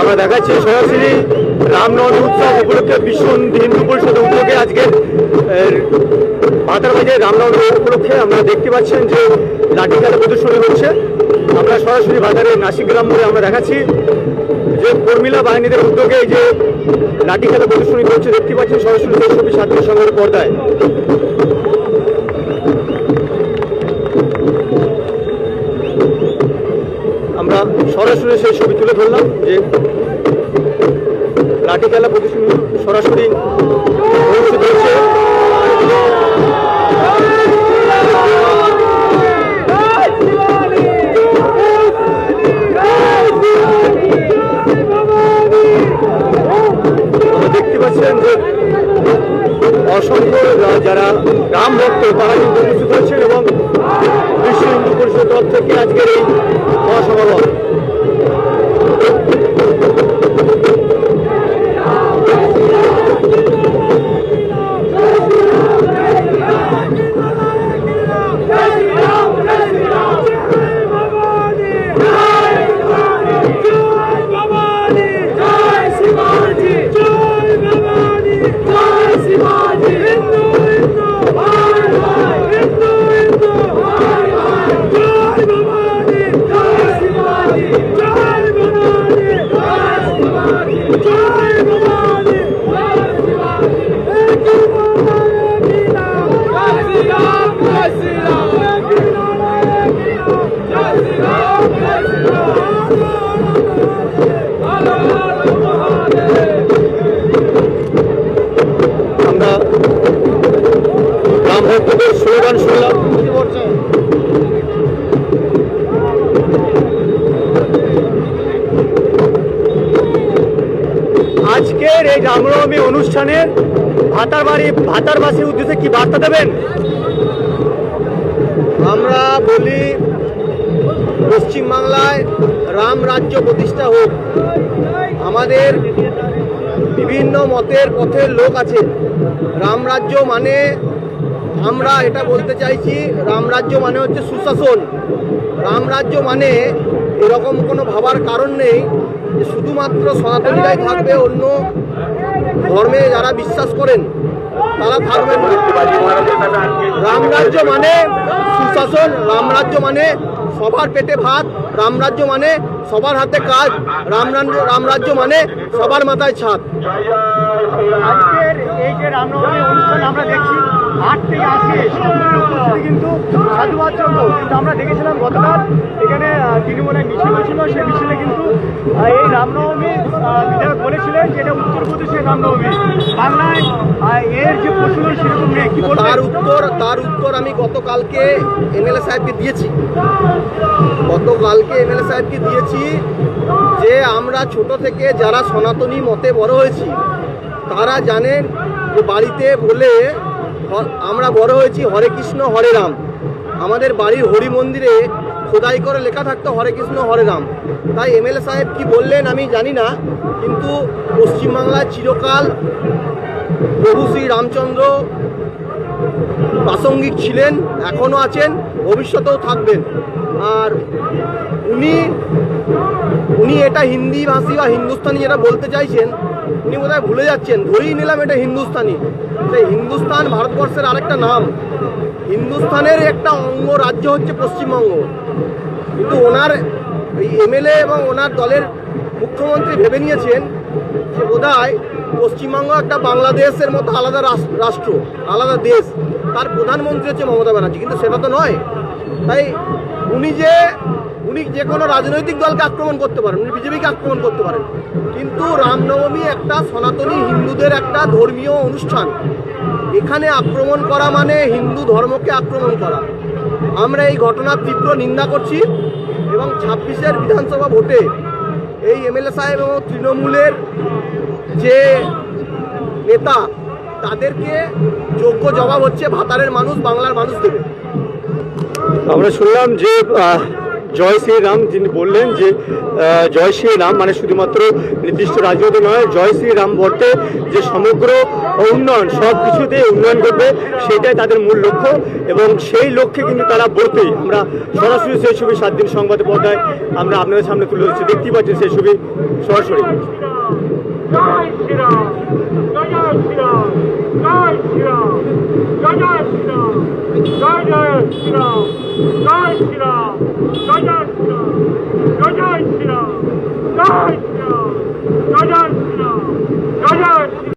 আমরা দেখাচ্ছি সরাসরি রামনবমী উৎসব উপলক্ষে বিশ্ব হিন্দু পরিষদের উদ্যোগে আজকে ভাতারবাজে রামনবমী উপলক্ষে আমরা দেখতে পাচ্ছেন যে লাঠি খেলা প্রদর্শনী হচ্ছে। আমরা সরাসরি বাজারে নাসিক গ্রাম মোড়ে আমরা দেখাচ্ছি যে কর্মিলা বাহিনীদের উদ্যোগে এই যে লাঠি খেলা প্রদর্শনী করছে দেখতে পাচ্ছেন সরাসরি ছবি ছাত্র সংঘের পর্দায়। সরাসরি সেই ছবি তুলে ধরলাম যে লাঠি খেলা প্রদর্শনী সরাসরি অনুষ্ঠিত দেখতে যে অসংখ্য যারা রাম ভক্ত তারা কিন্তু উপস্থিত হয়েছেন এবং বিশ্ব হিন্দু পরিষদ থেকে আজকের এই মহাসমাগম। স্লোগান শুনলাম আজকের এই রামনবমী অনুষ্ঠানে ভাতার বাড়ি ভাতারবাসীর উদ্দেশ্যে কি বার্তা দেবেন? আমরা বলি, পশ্চিমবাংলায় রাম রাজ্য প্রতিষ্ঠা হোক। আমাদের বিভিন্ন মতের পথের লোক আছে। রাম রাজ্য মানে আমরা এটা বলতে চাইছি, রাম রাজ্য মানে হচ্ছে সুশাসন রাম রাজ্য মানে এরকম কোনো ভাবার কারণ নেই যে শুধুমাত্র সনাতনীরাই থাকবে, অন্য ধর্মে যারা বিশ্বাস করেন, তারা থাকবেন। রামরাজ্য মানে সুশাসন রামরাজ্য মানে সবার পেটে ভাত রামরাজ্য মানে সবার হাতে কাজ রামরাজ্য রামরাজ্য মানে সবার মাথায় ছাদ আজকের এই যে রামনবমী অনুষ্ঠান আমরা দেখছি আট থেকে সম্পূর্ণ উপস্থিতি কিন্তু সাধুবাদ চন্দ্র। কিন্তু আমরা দেখেছিলাম গতকাল এখানে তৃণমূলের মিছিল হয়েছিল। সেই মিছিলে কিন্তু এই রামনবমী বিধায়ক বলেছিলেন যে এটা উত্তরপ্রদেশের রামনবমী। বাংলায় এর যে প্রচলন সেরকম নেই। কি তার উত্তর তার উত্তর আমি গতকালকে এমএলএ সাহেবকে দিয়েছি। গতকালকে এমএলএ সাহেবকে দিয়েছি যে আমরা ছোট থেকে যারা সনাতনী মতে বড় হয়েছি, তারা জানেন বাড়িতে বলে আমরা বড় হয়েছি হরে কৃষ্ণ, হরে রাম। আমাদের বাড়ির হরি মন্দিরে খোদাই করে লেখা থাকতো হরে কৃষ্ণ, হরে রাম। তাই এমএলএ সাহেব কি বললেন আমি জানি না, কিন্তু পশ্চিমবাংলায় চিরকাল প্রভু শ্রী রামচন্দ্র প্রাসঙ্গিক ছিলেন এখনও আছেন, ভবিষ্যতেও থাকবেন। আর উনি উনি এটা হিন্দি ভাষী বা হিন্দুস্তানি যেটা বলতে চাইছেন উনি বোধহয় ভুলে যাচ্ছেন। ধরেই নিলাম এটা হিন্দুস্তানি। সেই হিন্দুস্তান ভারতবর্ষের আরেকটা নাম। হিন্দুস্তানের একটা অঙ্গ রাজ্য হচ্ছে পশ্চিমবঙ্গ। কিন্তু ওনার এই এমএলএ এবং ওনার দলের মুখ্যমন্ত্রী ভেবে নিয়েছেন যে বোধহয় পশ্চিমবঙ্গ একটা বাংলাদেশের মতো আলাদা রাষ্ট্র, আলাদা দেশ। তার প্রধানমন্ত্রী হচ্ছে মমতা ব্যানার্জি। কিন্তু সেটা তো নয়। তাই উনি যে উনি যে কোনো রাজনৈতিক দলকে আক্রমণ করতে পারেন, উনি বিজেপিকে আক্রমণ করতে পারেন। কিন্তু রামনবমী একটা সনাতনী হিন্দুদের একটা ধর্মীয় অনুষ্ঠান। এখানে আক্রমণ করা মানে হিন্দু ধর্মকে আক্রমণ করা। আমরা এই ঘটনার তীব্র নিন্দা করছি এবং ছাব্বিশের বিধানসভা ভোটে এই এমএলএ সাহেব এবং তৃণমূলের যে নেতা, তাদেরকে যোগ্য জবাব হচ্ছে ভাতারের মানুষ, বাংলার মানুষ দেবে। আমরা শুনলাম যে জয় শ্রীরাম যিনি বললেন যে জয় শ্রী রাম মানে শুধুমাত্র নির্দিষ্ট রাজ্যতে নয়, জয় শ্রী রাম বলতে যে সমগ্র উন্নয়ন, সব কিছুতে উন্নয়ন করবে সেটাই তাদের মূল লক্ষ্য। এবং সেই লক্ষ্যে কিন্তু তারা বলতেই আমরা সরাসরি সেই ছবি সাত দিন সংবাদ পর্দায় আমরা আপনাদের সামনে তুলে ধরছি। দেখতেই পাচ্ছেন সেই ছবি সরাসরি। জয় শ্রীরাম জয় জয় শ্রীরাম জয় শ্রীরাম জয় জয় জয়